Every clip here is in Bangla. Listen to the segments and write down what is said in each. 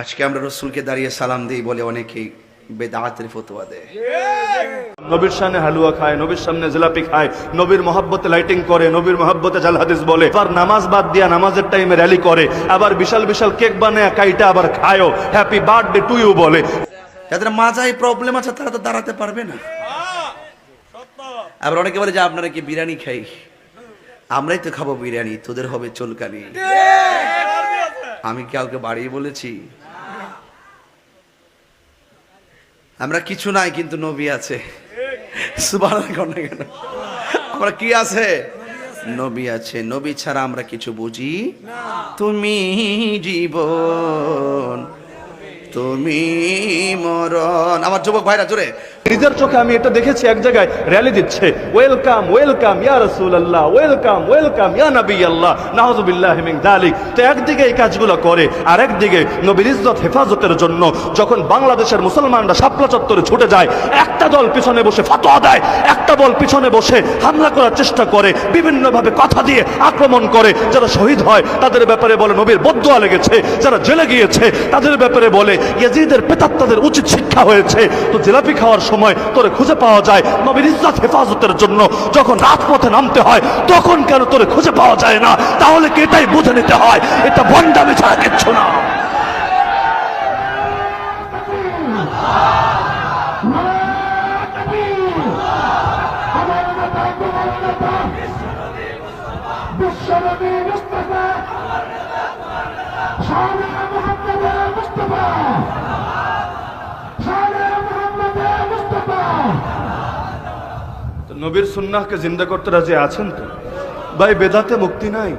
আজকে আমরা রসুলকে দাঁড়িয়ে সালাম দিই বলে অনেকেই বেদাতের ফতোয়া দেয়। নবীর সামনে হালুয়া খায় নবীর সামনে জিলাপি খায় নবীর মহাব্বতে লাইটিং করে নবীর মহাব্বতে জাল হাদিস বলে। আবার নামাজ বাদ দিয়া নামাজের টাইমে র্যালি করে আবার বিশাল বিশাল কেক বানায় কাইটা আবার খায়ও। হ্যাপি বার্থডে টু ইউ বলে। যাদের মাজায় প্রবলেম আছে তারা তো দাঁড়াতে পারবে না। আবার অনেকে বলে যে আপনারা কি বিরিয়ানি খাই? আমরাই তো খাব বিরিয়ানি তোদের হবে চুলকানি। আমি কাউকে বাড়িয়ে বলেছি? আমরা কিছু নাই, কিন্তু নবী আছে? আমরা কি আছে? নবী আছে। নবী ছাড়া আমরা কিছু বুঝি তুমি জীবন, তুমি মরণ। আমার যুবক ভাইরা, জোরে। নিজের চোখে আমি এটা দেখেছি, এক জায়গায় র্যালি দিচ্ছে। ওয়েলকাম ওয়েলকাম ইয়া রাসূলুল্লাহ ওয়েলকাম ওয়েলকাম ইয়া নবী আল্লাহ নাউযুবিল্লাহ মিন যালিক তো একদিকে এই কাজগুলো করে, আর একদিকে নবীর ইজ্জত হেফাজতের জন্য যখন বাংলাদেশের মুসলমানরা শাপলা চত্বরে ছুটে যায়, একটা দল পিছনে বসে ফতোয়া দেয়, একটা দল পিছনে বসে হামলা করার চেষ্টা করে, বিভিন্নভাবে কথা দিয়ে আক্রমণ করে। যারা শহীদ হয়, তাদের ব্যাপারে বলে নবীর বদুয়া লেগেছে। যারা জেলে গিয়েছে, তাদের ব্যাপারে বলে ইয়াজিদের পেতাত্তাদের উচিত শিক্ষা হয়েছে। তো জিলাপি খাওয়ার সময় তোরে খুঁজে পাওয়া যায় নবীর ইজ্জত হেফাজতের জন্য। যখন রাজপথে নামতে হয়, তখন কেন তোরে খুঁজে পাওয়া যায় না? তাহলে কি এটাই বুঝে নিতে হয়? এটা ভণ্ডামি নবীর সুন্নাহকে জিন্দা করতে রাজি আছেন তো? ভাই, বেদাতে মুক্তি নাই।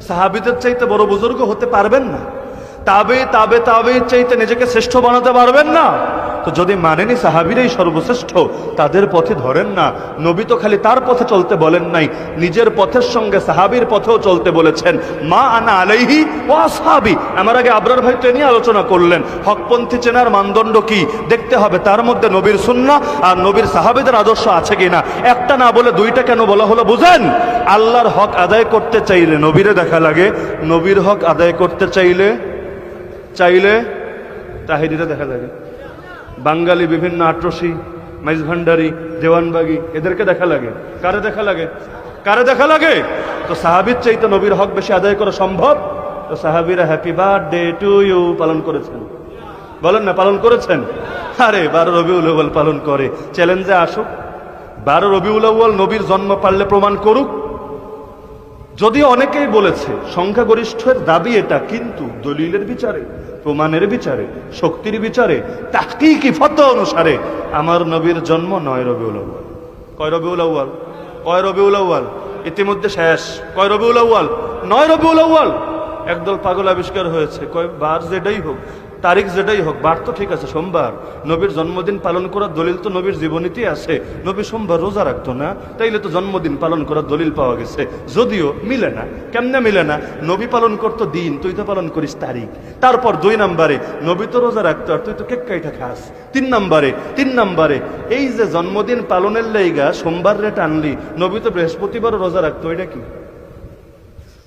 সাহাবিদের চাইতে বড় বুজুর্গ হতে পারবেন না। তাবে তাবে তাবে চাইতে নিজেকে শ্রেষ্ঠ বানাতে পারবেন না। তো যদি মানেনি সাহাবিরাই সর্বশ্রেষ্ঠ, তাদের পথে ধরেন না। নবী তো খালি তার পথে চলতে বলেন নাই, নিজের পথের সঙ্গে সাহাবির পথেও চলতে বলেছেন। মা আনা আলাইহি ও সাহাবি আমার আগে আবরার ভাই তো নিয়ে আলোচনা করলেন, হকপন্থী চেনার মানদণ্ড কি? দেখতে হবে, তার মধ্যে নবীর সুন্না আর নবীর সাহাবিদের আদর্শ আছে কিনা। একটা না বলে দুইটা কেন বলা হলো বুঝেন? আল্লাহর হক আদায় করতে চাইলে নবীরে দেখা লাগে, নবীর হক আদায় করতে চাইলে চাইলে তাহিরিরা দেখা লাগে বাঙালি বিভিন্ন আট্রসি, মাইজ ভান্ডারি, দেওয়ানবাগি, এদেরকে দেখা লাগে। কারে দেখা লাগে? কারে দেখা লাগে? তো সাহাবির চাইতে নবীর হক বেশি আদায় করা সম্ভব? তো সাহাবিরা হ্যাপি বার্থডে টু ইউ পালন করেছেন। বলেন না, পালন করেছেন? আরে, বারো রবিউল পালন করে। চ্যালেঞ্জে আসুক। বারো রবিউল নবীর জন্ম পারলে প্রমাণ করুক। যদিও অনেকেই বলেছে, সংখ্যাগরিষ্ঠের দাবি এটা, কিন্তু দলিলের বিচারে, প্রমাণের বিচারে, শক্তির বিচারে, তাহকিকি ফত অনুসারে আমার নবীর জন্ম নয় রবিউল আউ্বাল কয় রবিউল আউ্বাল কয় রবিউল আউ্বাল ইতিমধ্যে শেষ। কয় রবিউল আউ্বাল নয় রবিউল আউ্বাল একদল পাগল আবিষ্কার হয়েছে। কয় বার যেটাই হোক তারিখ যেটাই হোক, বার তো ঠিক আছে, সোমবার। নবীর জন্মদিন পালন করার দলিল তো নবীর জীবনীতে আছে। নবী সোমবার রোজা রাখতো না, তাইলে তো জন্মদিন পালন করার দলিল পাওয়া গেছে। যদিও মিলে না, কেমনে মিলে না? নবী পালন করতো দিন, তুই তো পালন করিস তারিখ। তারপর দুই নম্বরে, নবী তো রোজা রাখতো আর তুই তো কেক কাইটা খাস। তিন নম্বরে তিন নম্বরে, এই যে জন্মদিন পালনের লাইগা, সোমবার রে টানলি নবী তো বৃহস্পতিবার রোজা রাখতো, এটা কি?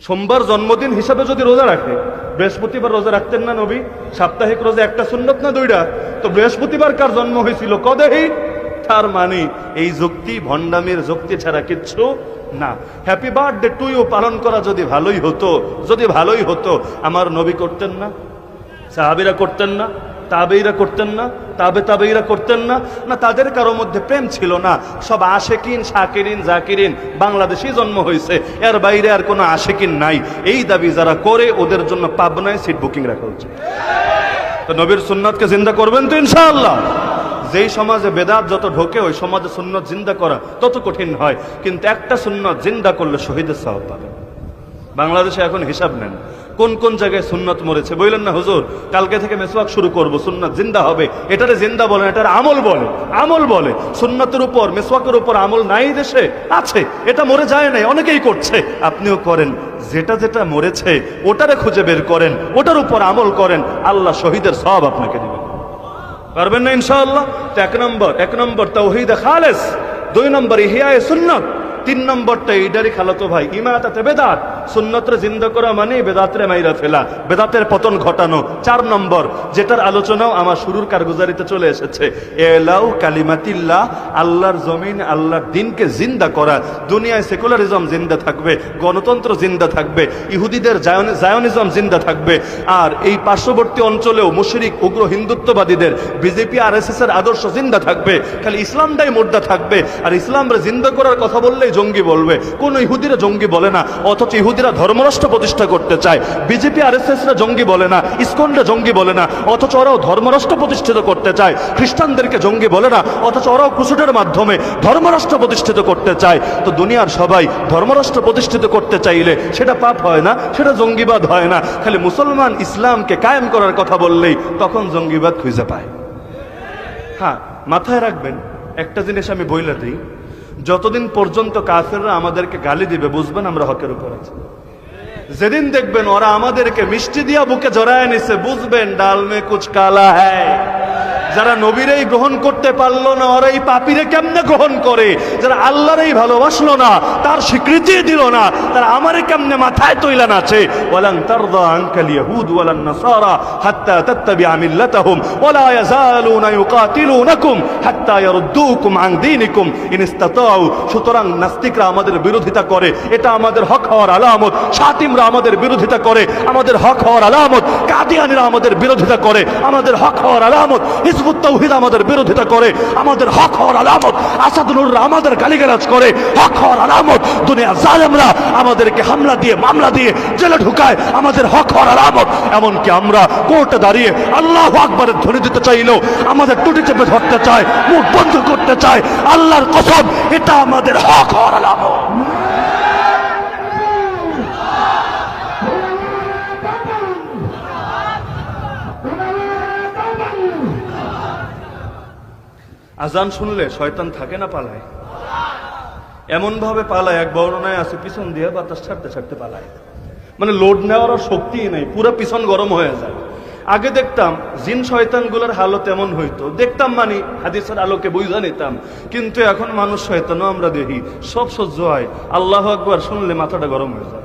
সোমবার জন্মদিন হিসাবে যদি রোজা রাখে বৃহস্পতিবার রোজা রাখতেন না নবী? সাপ্তাহিক রোজা একটা সুন্নত না দুইটা? তো বৃহস্পতিবার কার জন্ম হয়েছিল? কদেহি? তার মানে এই যুক্তি, ভণ্ডামির যুক্তি ছাড়া কিচ্ছু না। হ্যাপি বার্থডে টু ইউ পালন করা যদি ভালোই হতো, যদি ভালোই হতো, আমার নবী করতেন না? সাহাবিরা করতেন না? তাবেইরা করতেন না, তাবে তাবেইরা করতেন না না তাদের কারও মধ্যে প্রেম ছিল না। সব আশেকিন, শাকিরিন, জাকিরিন, বাংলাদেশেই জন্ম হয়েছে। এর বাইরে আর কোনো আশেকিন নাই। এই দাবি যারা করে, ওদের জন্য পাবনায় সিট বুকিং রাখা উচিত তো নবীর সুন্নাতকে জিন্দা করবেন তো ইনশাআল্লাহ। যেই সমাজে বেদাত যত ঢোকে, ওই সমাজে সুন্নত জিন্দা করা তত কঠিন হয়। কিন্তু একটা সুন্নত জিন্দা করলে শহীদের সাহব পাবেন। বাংলাদেশে এখন হিসাব নেন। কোন কোন জায়গায় সুন্নত মরেছে? বললেন না, হুজুর, কালকে থেকে মেসওয়াক শুরু করব, সুন্নত জিন্দা হবে। এটারে জিন্দা বলে এটার আমল বলে আমল বলে। সুন্নতের উপর, মেসওয়াকের উপর আমল নাই দেশে, আছে। এটা মরে যায় নাই, অনেকেই করছে। আপনিও করেন, যেটা যেটা মরেছে, ওটারে খুঁজে বের করেন, ওটার উপর আমল করেন, আল্লাহ শহীদের সব আপনাকে দিবেন। পারবেন না ইনশাআল্লাহ? এক নম্বর এক নম্বর তৌহিদ খালেস, দুই নম্বর ইহিয়ায়ে সুন্নত। তিন নম্বরটা এইটারই খালাতো ভাই। ইমাতাতে বেদাত। সুন্নতরে জিন্দা করা মানে বেদাতরে মাইরা ফেলা। বেদাতের পতন ঘটানো। চার নম্বর, যেটার আলোচনাও আমার শুরুর কারগুজারিতে চলে এসেছে। এলাউ কালিমাতিল্লাহ, আল্লাহর জমিন, আল্লাহর দিনকে জিন্দা করা। দুনিয়ায় সেকুলারিজম জিন্দা থাকবে, গণতন্ত্র জিন্দা থাকবে, ইহুদিদের জায়নিজম জিন্দা থাকবে। আর এই পার্শ্ববর্তী অঞ্চলেও মুশরিক, উগ্র হিন্দুত্ববাদীদের বিজেপি, আর এস এর আদর্শ জিন্দা থাকবে। খালি ইসলামটাই মুর্দা থাকবে। আর ইসলামরে জিন্দা করার কথা বললেই জঙ্গি বলবে। কোন ইহুদিরা জঙ্গি বলে না, অথচ ইহুদিরা ধর্মরাষ্ট্র প্রতিষ্ঠা করতে চায়। বিজেপি আর এস রা জঙ্গি বলে না, ইসকনরা জঙ্গি বলে না, অথচ ওরাও ধর্মরাষ্ট্র প্রতিষ্ঠিত করতে চায়। খ্রিস্টানদেরকে জঙ্গি বলে না, অথচ ওরাও ক্রুসেডের মাধ্যমে ধর্মরাষ্ট্র প্রতিষ্ঠিত করতে চায়। তো দুনিয়ার সবাই ধর্মরাষ্ট্র প্রতিষ্ঠিত করতে চাইলে সেটা পাপ হয় না, সেটা জঙ্গিবাদ হয় না। খালি মুসলমান ইসলামকে কায়েম করার কথা বললেই তখন জঙ্গিবাদ খুঁজে পায়। হ্যাঁ মাথায় রাখবেন, একটা জিনিস আমি বইলে দিই। যতদিন পর্যন্ত কাফেররা আমাদেরকে গালি দিবে, বুঝবেন আমরা হকের উপর আছি। যেদিন দেখবেন ওরা আমাদেরকে মিষ্টি দিয়া বুকে জড়ায় নিছে, বুঝবেন ডালমে কুচ কালা হ্যায়। যারা নবীরেই গ্রহণ করতে পারল না, ওরা এই পাপিরে কেমনে গ্রহণ করে? যারা আল্লাহরই ভালোবাসলো না, তার স্বীকৃতি দিল না, তারা আমারে কেমনে মাথায় তৈলা নাচে? ওয়ালান তারদা ওয়ালান নাসারা হাত্তা মিল্লাতাহুম, ওয়ালা হাত্তা ইয়ারুদ্দুকুম আন দীনিকুম সুতরাং নাস্তিকরা আমাদের বিরোধিতা করে, এটা আমাদের হক হওয়ার আলামত। শাতিমরা আমাদের বিরোধিতা করে, আমাদের হক হওয়ার আলামত। কাদিয়ানিরা আমাদের বিরোধিতা করে, আমাদের হক হওয়ার আলামত। হিজবুত আমাদের বিরোধিতা করে, আমাদের হক হওয়ার আলামত আসাদুল্লাহ আমাদের গালিগালাজ করে, হক হওয়ার আলামত দুনিয়া জালেমরা আমাদেরকে হামলা দিয়ে, মামলা দিয়ে জেলে ঢুকায়, আমাদের হক হওয়ার আলামত। এমনকি আমরা কোর্টে দাঁড়িয়ে আল্লাহ আকবরের ধ্বনি দিতে চাইলেও আমাদের টুটি চেপে ধরতে চায়, মুখ বন্ধ করতে চায়, আল্লাহর কসম, এটা আমাদের হক হওয়ার আলামত। আজান শুনলে শয়তান থাকে না পালায়। এমন ভাবে পালায়, এক বর্ণনায় আছে, পিছন দিয়ে বাতাস ছাড়তে ছাড়তে পালায়। মানে লোড নেওয়ার আর শক্তিই নেই, পুরো পিছন গরম হয়ে যায়। আগে দেখতাম, জিন শয়তানগুলোর হালত এমন হইতো। দেখতাম মানে হাদিসের আলোকে বুঝা নিতাম। কিন্তু এখন মানুষ শয়তানও আমরা দেখি, সব সহ্য হয়। আল্লাহ একবার শুনলে মাথাটা গরম হয়ে যায়।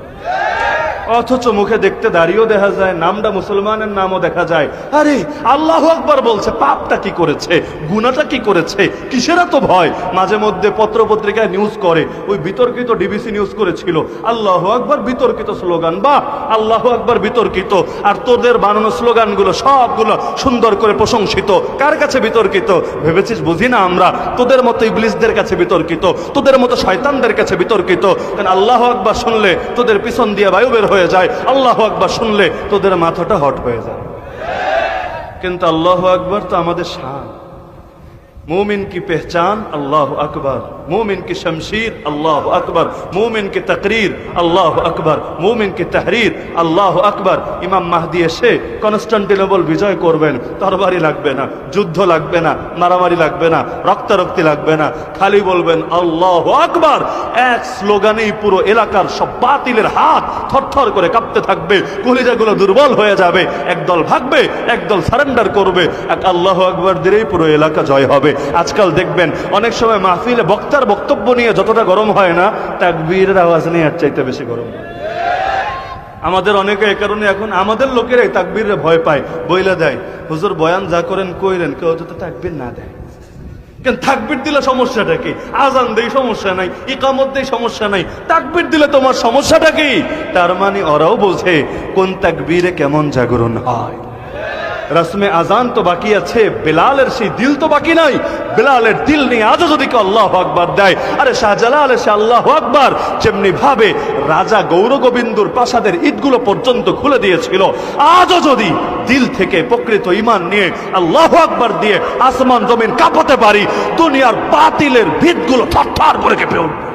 অথচ মুখে দেখতে দাঁড়িয়েও দেখা যায়, নামটা মুসলমানের নামও দেখা যায়। আরে, আল্লাহ আকবার বলছে, পাপটা কি করেছে? গুনাটা কি করেছে? কিসেরা তো ভয়? মাঝে মধ্যে পত্র পত্রিকায় নিউজ করে, ওই বিতর্কিত ডিবিসি নিউজ করেছিল। আল্লাহ আকবার বিতর্কিত স্লোগান, বা আল্লাহ আকবার বিতর্কিত। আর তোদের বানানো স্লোগানগুলো সবগুলো সুন্দর করে প্রশংসিত। কার কাছে বিতর্কিত? ভেবেছিস বুঝি না আমরা? তোদের মতো ইবলিসদের কাছে বিতর্কিত। তোদের মতো শয়তানদের কাছে বিতর্কিত। কারণ আল্লাহ আকবার শুনলে তোদের পিছন দিয়ে বায়ু বের হয়ে যায়, আল্লাহ আকবার শুনলে তোদের মাথাটা হট হয়ে যায়। কিন্তু আল্লাহ আকবার তো আমাদের শান। مومن کی پہچان اللہ اکبر مومن کی شمشیر اللہ اکبر مومن کی تقریر اللہ اکبر مومن کی تحریر اللہ اکبر ইমাম মাহদি এসে কনস্টান্টিনোবল বিজয় করবেন। তরবারি লাগবে না, যুদ্ধ লাগবে না, মারামারি লাগবে না, রক্তারক্তি লাগবে না। খালি বলবেন, আল্লাহ আকবর। এক স্লোগানেই পুরো এলাকার সব বাতিলের হাত থরথর করে কাঁপতে থাকবে। কলিজাগুলো দুর্বল হয়ে যাবে। একদল ভাগবে, একদল সারেন্ডার করবে। এক আল্লাহ আকবার দিলেই পুরো এলাকা জয় হবে। আজকাল দেখবেন অনেক সময় মাহফিলে বক্তার বক্তব্য নিয়ে যতটা গরম হয় না, তাকবীরের আওয়াজ নিয়ে এর চাইতে বেশি গরম আমাদের অনেকে এ কারণে এখন আমাদের লোকেরাই তাকবীরে ভয় পায়, বইলা দেয়, হুজুর, বয়ান যা করেন কইরেন, কেউ তো তাকবীর না দেয়। কেন তাকবির দিলে সমস্যাটা কি? আজান দেই সমস্যা নাই, ইকামত দেই সমস্যা নাই, তাকবির দিলে তোমার সমস্যাটা কি? তার মানে ওরাও বোঝে কোন তাকবীরে কেমন জাগরণ হয়। রসমে আজান তো বাকি আছে, বেলালের সেই দিল তো বাকি নাই। বেলালের দিল নিয়ে আজও যদি কেউ আল্লাহ আকবার দেয়, আরে শাহজালাল এসে আল্লাহ আকবার। যেমনি ভাবে রাজা গৌর গোবিন্দুর প্রাসাদের ঈদগুলো পর্যন্ত খুলে দিয়েছিল, আজও যদি দিল থেকে প্রকৃত ইমান নিয়ে আল্লাহ আকবার দিয়ে আসমান জমিন কাঁপাতে পারি, দুনিয়ার বাতিলের ভিতগুলো থরথর করে কেঁপে উঠবে।